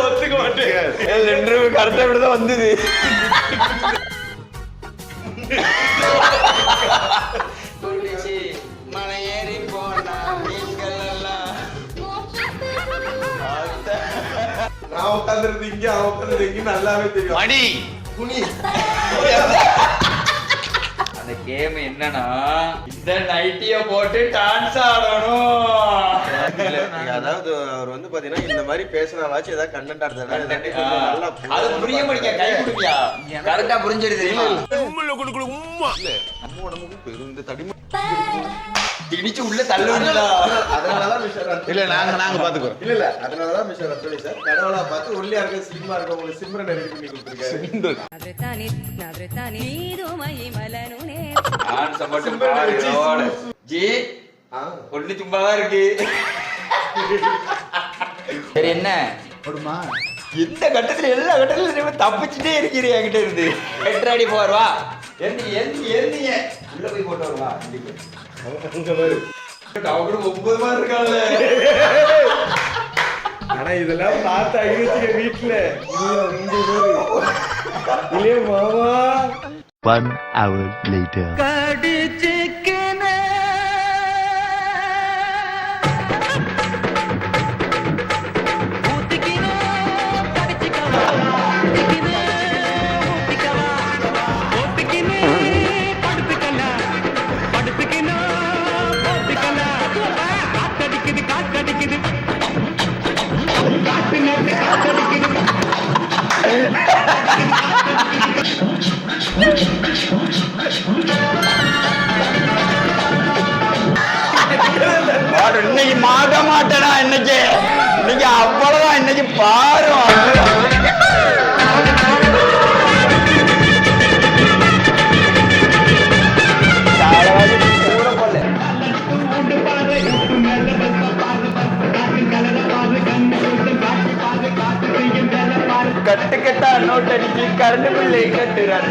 ஒத்துக்க மாட்டேன் கரெக்டா இப்படிதான் வந்தது போனா நான் உட்காந்துருந்து இங்க அவன் உட்காந்துருந்து இங்க நல்லாவே தெரியும். மணி. குனி. அந்த கேம் என்னன்னா இந்த நைட்டிய போட்டு டான்ஸ் ஆடணும். அதாவது அவர் வந்து பாத்தீங்கன்னா இந்த மாதிரி பேசினாவாச்சும் ஏதாவது கண்டென்ட் ஆ, நல்லா அது புரிய முடிக்க கை கொடுப்பியா? கரெக்டா புரிஞ்சிடு தெரியுமா? நம்ம உடம்புக்கு பெரும் இந்த தடிமன் திணிச்சு உள்ள தள்ளுவீங்களா? அதனாலதான் மிஸ்டர் இல்ல நாங்க நாங்க பாத்துக்கிறோம். இல்ல இல்ல அதனாலதான் மிஸ்டர் அத்தோலி சார். கடவுளா பார்த்து உள்ளியா இருக்க சிம்மா இருக்க உங்களுக்கு சிம்ரன் ரெடி பண்ணி கொடுத்துருக்காரு. ஜி பொண்ணு சும்மாவா இருக்கு. சரி என்ன? போடுமா? இந்த கட்டத்துல எல்லா கட்டத்திலும் தப்பிச்சுட்டே இருக்கிறீ என்கிட்ட இருந்து? எட்ராடி போறவா எந்தி எந்தி எந்திங்க உள்ள போய் போட்டு வருவா அங்க பாரு. அவங்களும் ஒன்பது மாதிரி இருக்காங்க. ஆனா இதெல்லாம் பார்த்து அழிவச்சுக்க வீட்டுல இல்லையா மாமா. One hour later. மாட்டேடா இன்னைக்கு இன்னைக்கு அவ்வளவுதான். இன்னைக்கு பாரு. கட்டு கட்டா நோட்டடிச்சு கரண்ட் பிள்ளை கட்டுறாரு.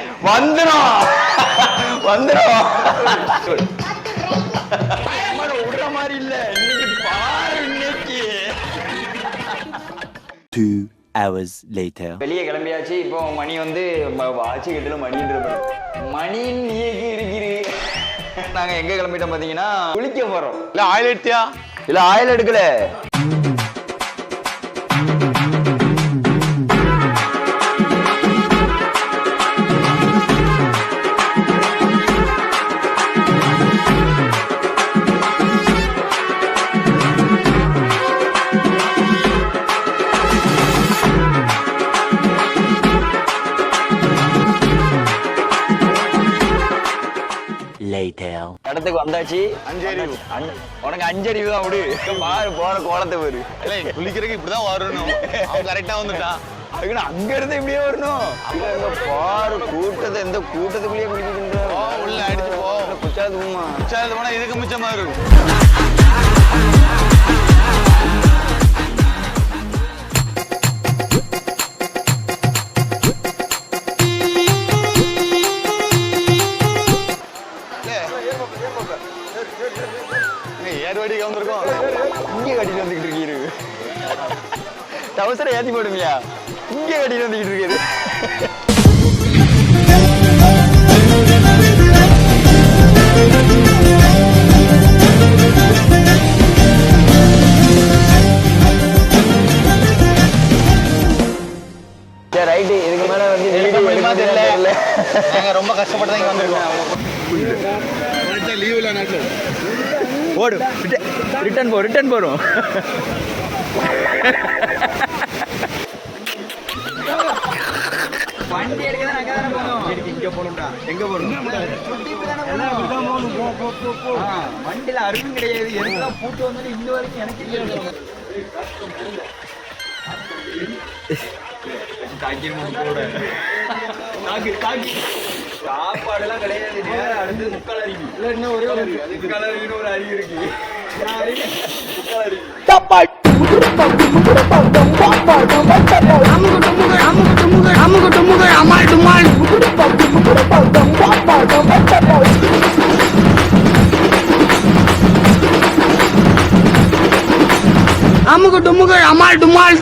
வந்துடும் வந்துடும் விடுற மாதிரி இல்ல இன்னைக்கு பாரு இன்னைக்கு Two hours later. வெளியே கிளம்பியாச்சு இப்போ மணி வந்து வாட்சி கட்டில மணின்ற மணின்னு நீக்கி இருக்கிறீ. நாங்க எங்க கிளம்பிட்டோம் பாத்தீங்கன்னா குளிக்க போறோம். இல்ல ஆயில் எடுத்தியா? இல்ல ஆயில் எடுக்கல. இடத்துக்கு வந்தாச்சு. அஞ்சறிவு. அஞ்சு- உனக்கு அஞ்சறிவு தான் விடு பாரு போற கோலத்தை பாரு. இல்ல குளிக்கிறதுக்கு இப்படிதான் வரணும். அவன் கரெக்டா வந்துட்டான். அதுக்கு நான் அங்க இருந்து இப்படியே வரணும். இங்க பாரு கூட்டத்தை எந்த கூட்டத்துக்குள்ளேயே குளிக்கின்ற போ, உள்ள அடிச்சு போ. குச்சாது போமா உச்சாரத்து போனா இதுக்கு மிச்சமா இருக்கும். ஏர்வாடிக்கு வந்திருக்கோம். இங்கே கட்டிட்டு வந்துகிட்டு இருக்கீரு. டவுசரை ஏத்தி போடுமியா இங்கே கட்டிட்டு வந்துகிட்டு இருக்கீரு. ரைட்டு. இதுக்கு மேல வந்து தெரியல. தெரியல. நாங்க ரொம்ப கஷ்டப்பட்டு தான் இங்க வந்திருக்கோம். லீவ்ல நாட்டில் ஓடு ரிட்டர்ன் போ ரிட்டர்ன் போறோம் வண்டி எடுக்க தான் அங்கே தானே போகணும். இங்க போகணும்டா. எங்க போகணும்? வண்டியில அருகும் கிடையாது. எல்லாம் பூட்டு வந்து இன்ன வரைக்கும் எனக்கு தெரியாது. கூட தாக்கு தாக்கி. சாப்பாடுலாம் கிடையாது. நேரம் அடுத்து முக்கால் அருவி. இல்ல இன்னும் ஒரே ஒரு முக்கால் அருவின்னு ஒரு அருவி இருக்கு? முக்கால் அருவி. அமுகு டுமுகு அமால் டுமால்.